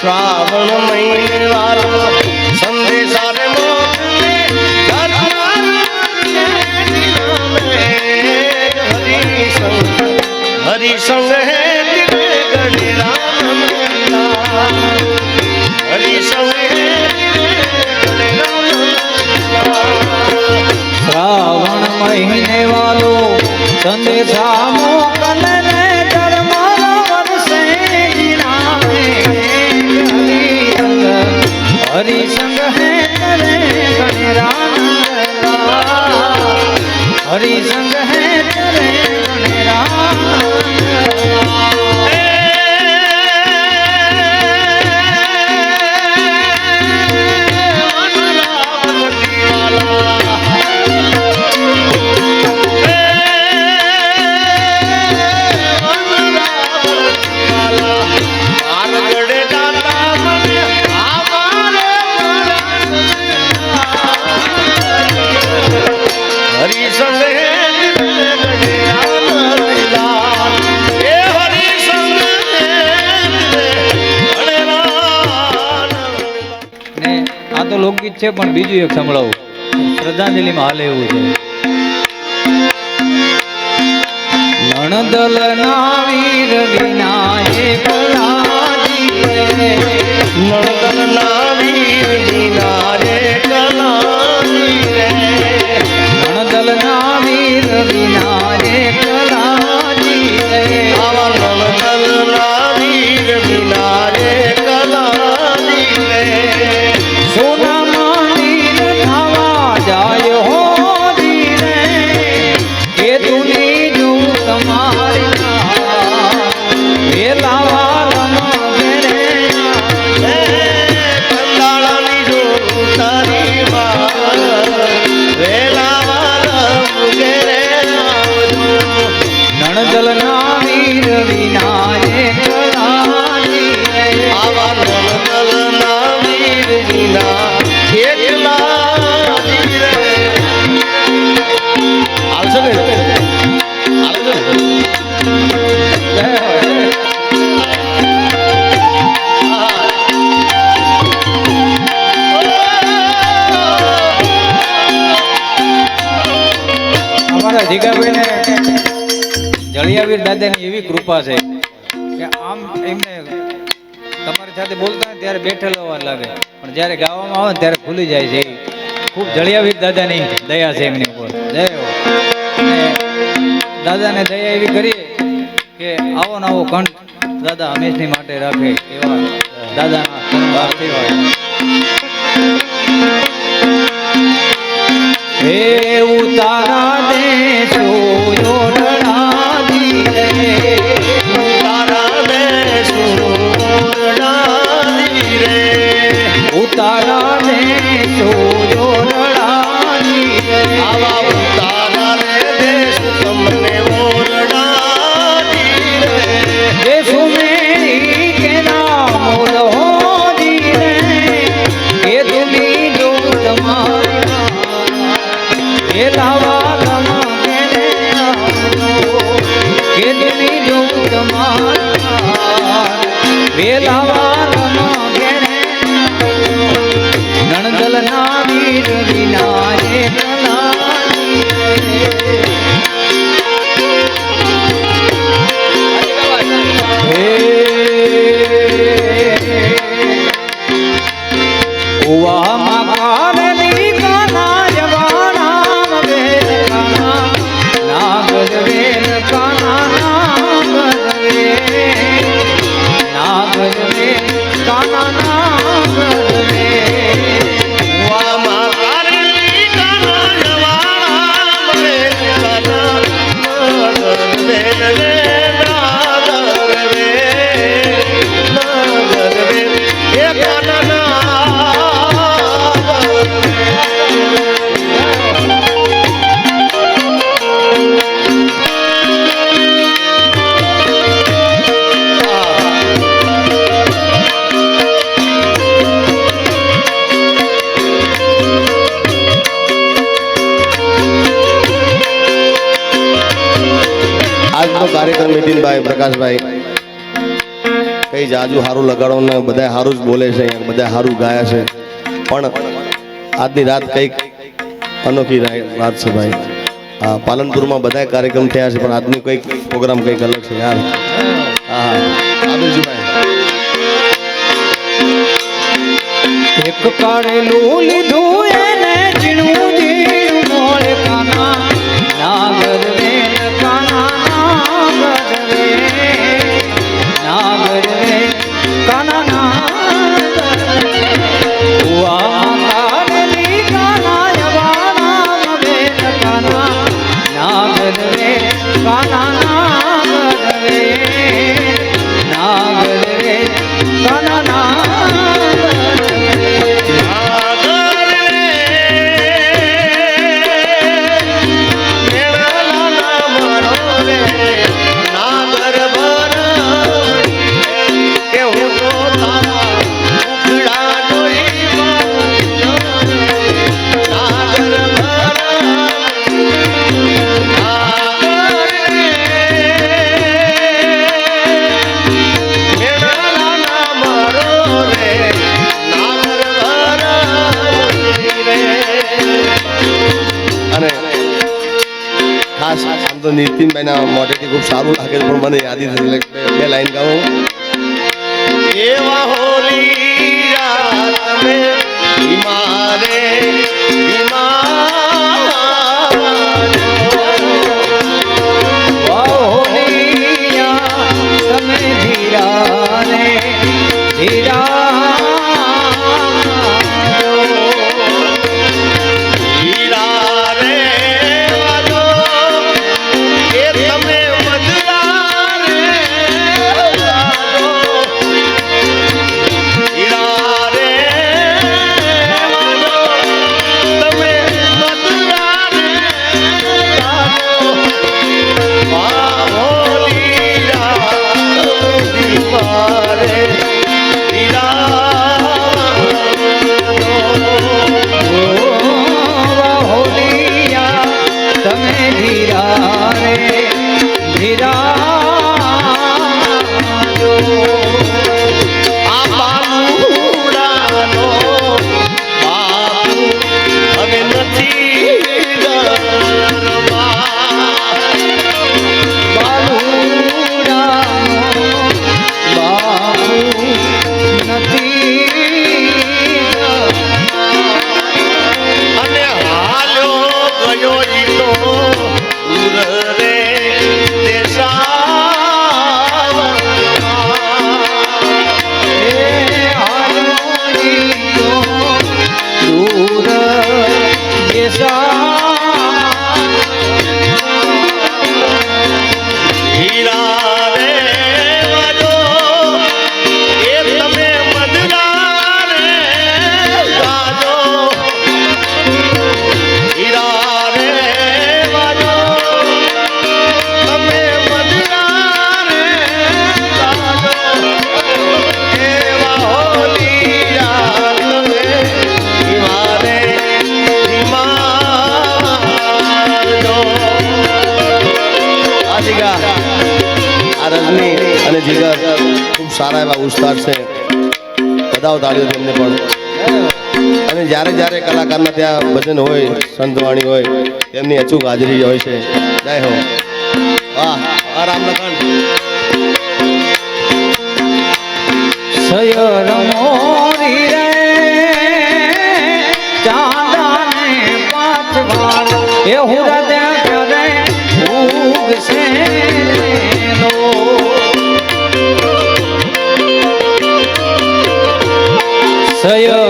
શ્રાવણ મહિને વાલો સંદેશા રે હરી હરિ સંગ હે ગણે લીલા. શ્રાવણ મહિને વાલો સંદેશા મોકલ હરિ સંગ હે તરે ગણેરા હરિ સંગ આ છે, પણ બીજું એક સંભળાવું. શ્રદ્ધાંજલિમાં હાલે એવું છે. નણદલ ના વીર વિનાયક રે. નણંદના વીર દીના દાદાની એવી કૃપા છે કે આમ એમને તમારી સાથે બોલતા હોય ત્યારે બેઠેલો અવાજ લાગે. પણ જ્યારે ગાવામાં આવે ને ત્યારે ભૂલી જાય છે ખૂબ જળિયાવીર દાદાની દયા છે એમની ઉપર. જય દાદાને દયા એવી કરી કે આવો ને આવો કંઠ દાદા હંમેશની માટે રાખે એવા દાદાના આશીર્વાદ હે ઉતારા નણદલ ના વીર વિનાયક કાર્યક્રમ નીતિનભાઈ, પ્રકાશભાઈ. કઈ જાજુ સારું લગાડો ને બધા સારું જ બોલે છે બધા સારું ગાયા છે. પણ આજની રાત કંઈક અનોખી રાત છે ભાઈ. હા, પાલનપુરમાં બધા કાર્યક્રમ થયા છે, પણ આજનું કંઈક પ્રોગ્રામ કંઈક અલગ છે, યાર. હા હા. એક કાળેલું લીધું એને ઝીણું. ખાસ આમ તો નીતિનભાઈના મોઢેથી ખૂબ સારું લાગે છે, પણ મને યાદી નથી એટલે બે- લાઈન ગાઉં. એવા હોલી રાત બધાઓ તાળીઓ તેમને પણ. અને જ્યારે જ્યારે કલાકારના ત્યાં ભજન હોય, સંતવાણી હોય તેમની અચૂક હાજરી હોય છે. જય હો. વાહ, આ રામલખન. સયર મોરી Ayo.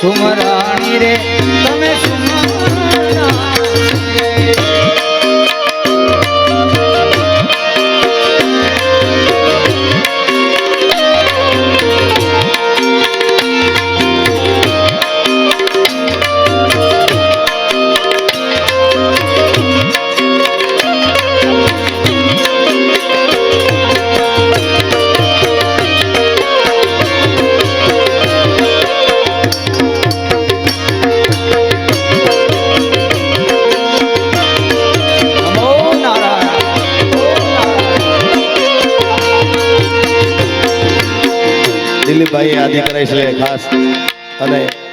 સુમરાણી રે તમે સુમરાણી કરે છે ખાસ. અને